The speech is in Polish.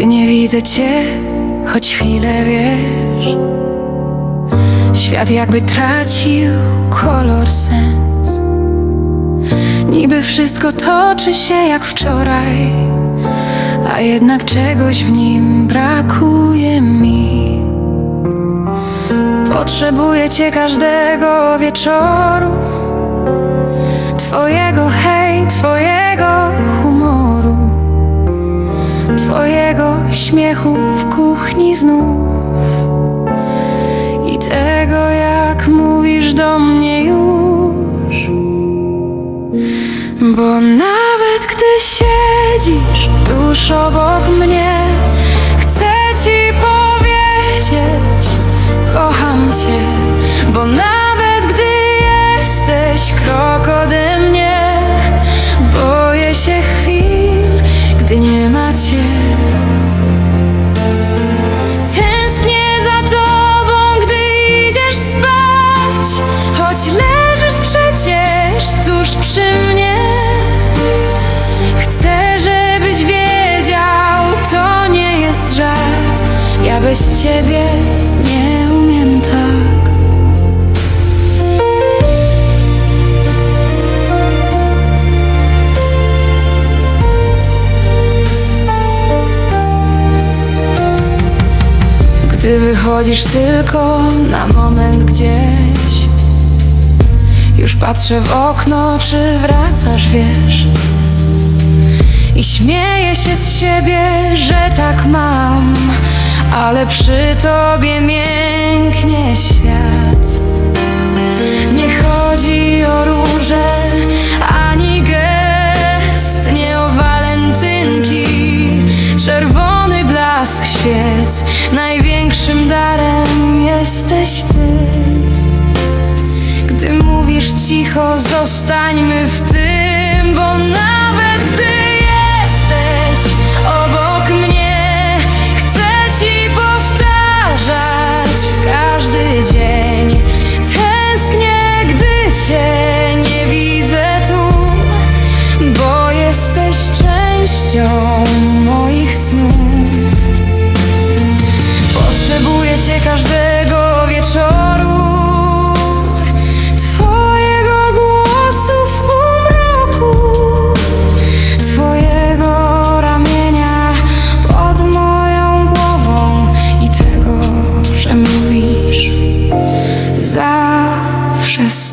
widzę cię, choć chwilę wiesz. Świat jakby tracił kolor, sens. Niby wszystko toczy się jak wczoraj A jednak czegoś w nim brakuje mi. Potrzebuję cię każdego wieczoru. Twojego hej, twojego śmiechu w kuchni znów. I tego jak mówisz do mnie już. Bo nawet gdy siedzisz tuż obok mnie bez ciebie nie umiem tak. Gdy wychodzisz tylko na moment gdzieś Już patrzę w okno, czy wracasz, wiesz? I śmieję się z siebie, że tak mam Ale przy tobie mięknie świat. Nie chodzi o róże, ani gest Nie o walentynki, czerwony blask świec Największym darem jesteś ty. Gdy mówisz cicho, zostańmy w tym Bo nawet Bo jesteś częścią moich snów Potrzebuję cię każdego wieczoru. Twojego głosu w półmroku Twojego ramienia pod moją głową I tego, że mówisz zawsze z